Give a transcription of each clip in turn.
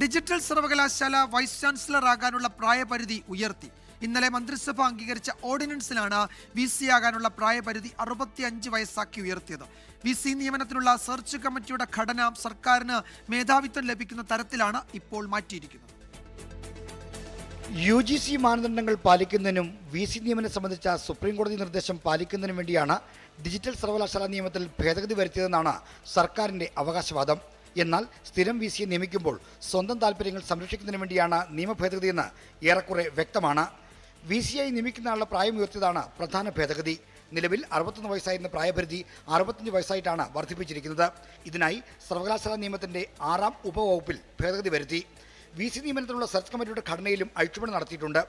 Digital സർവകലാശാല vice chancellor ആകാനുള്ള പ്രായപരിധി ഉയർത്തി. ഇന്നലെ മന്ത്രിസഭ അംഗീകരിച്ച ഓർഡിനൻസിലാണ് വി സി ആകാനുള്ള പ്രായപരിധി അറുപത്തിയഞ്ച് വയസ്സാക്കി ഉയർത്തിയത്. വി സി നിയമനത്തിനുള്ള സെർച്ച് കമ്മിറ്റിയുടെ ഘടന സർക്കാരിന് മേധാവിത്വം ലഭിക്കുന്ന തരത്തിലാണ് ഇപ്പോൾ മാറ്റിയിരിക്കുന്നത്. യു ജി സി മാനദണ്ഡങ്ങൾ പാലിക്കുന്നതിനും വി സി നിയമനം സംബന്ധിച്ച സുപ്രീം കോടതി നിർദ്ദേശം പാലിക്കുന്നതിനും വേണ്ടിയാണ് ഡിജിറ്റൽ സർവകലാശാല നിയമത്തിൽ ഭേദഗതി വരുത്തിയതെന്നാണ് സർക്കാരിന്റെ അവകാശവാദം. എന്നാൽ സ്ഥിരം വി സിയെ നിയമിക്കുമ്പോൾ സ്വന്തം താല്പര്യങ്ങൾ സംരക്ഷിക്കുന്നതിന് വേണ്ടിയാണ് നിയമ ഭേദഗതിയെന്ന് ഏറെക്കുറെ വ്യക്തമാണ്. വി സി ഐ നിയമിക്കുന്ന ആളുടെ പ്രായം പ്രധാന ഭേദഗതി. നിലവിൽ അറുപത്തൊന്ന് വയസ്സായിരുന്ന പ്രായപരിധി അറുപത്തഞ്ച് വയസ്സായിട്ടാണ് വർദ്ധിപ്പിച്ചിരിക്കുന്നത്. ഇതിനായി സർവകലാശാല നിയമത്തിന്റെ ആറാം ഉപവകുപ്പിൽ ഭേദഗതി വരുത്തി. വി സി നിയമനത്തിനുള്ള സെർച്ച് കമ്മിറ്റിയുടെ ഘടനയിലും അഴിച്ചുപണി നടത്തിയിട്ടുണ്ട്.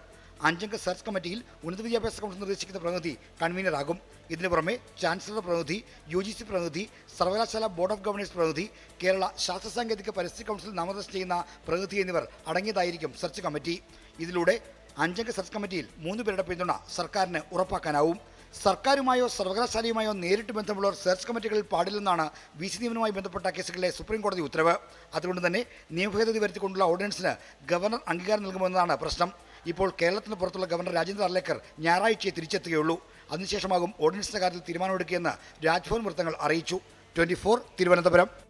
അഞ്ചംഗ സെർച്ച് കമ്മിറ്റിയിൽ ഉന്നത വിദ്യാഭ്യാസ കൗൺസിൽ നിർദ്ദേശിക്കുന്ന പ്രതിനിധി കൺവീനറാകും ഇതിനു പുറമെ ചാൻസലർ പ്രതിനിധി യു ജി സി പ്രതിനിധി സർവകലാശാല ബോർഡ് ഓഫ് ഗവർണേഴ്സ് പ്രതിനിധി കേരള ശാസ്ത്ര സാങ്കേതിക പരിസ്ഥിതി കൗൺസിൽ നാമനിർദ്ദേശം ചെയ്യുന്ന പ്രതിനിധി എന്നിവർ അടങ്ങിയതായിരിക്കും സെർച്ച് കമ്മിറ്റി. ഇതിലൂടെ അഞ്ചംഗ സെർച്ച് കമ്മിറ്റിയിൽ മൂന്ന് പേരുടെ പിന്തുണ സർക്കാരിന് ഉറപ്പാക്കാനാവും. സർക്കാരുമായോ സർവകലാശാലയുമായോ നേരിട്ട് ബന്ധമുള്ളവർ സെർച്ച് കമ്മിറ്റികളിൽ പാടില്ലെന്നാണ് വി സി നിയമനവുമായി ബന്ധപ്പെട്ട കേസുകളിലെ സുപ്രീം കോടതി ഉത്തരവ്. അതുകൊണ്ട് തന്നെ നിയമഭേദഗതി വരുത്തിക്കൊണ്ടുള്ള ഓർഡിനൻസിന് ഗവർണർ അംഗീകാരം നൽകുമെന്നതാണ് പ്രശ്നം. ഇപ്പോൾ കേരളത്തിന് പുറത്തുള്ള ഗവർണർ രാജേന്ദ്ര അർലേക്കർ ഞായറാഴ്ചയെ തിരിച്ചെത്തുകയുള്ളൂ. അതിനുശേഷമാകും ഓർഡിനൻസിന്റെ കാര്യത്തിൽ തീരുമാനമെടുക്കുകയെന്ന് രാജ്ഭവൻ വൃത്തങ്ങൾ അറിയിച്ചു. ട്വന്റി തിരുവനന്തപുരം.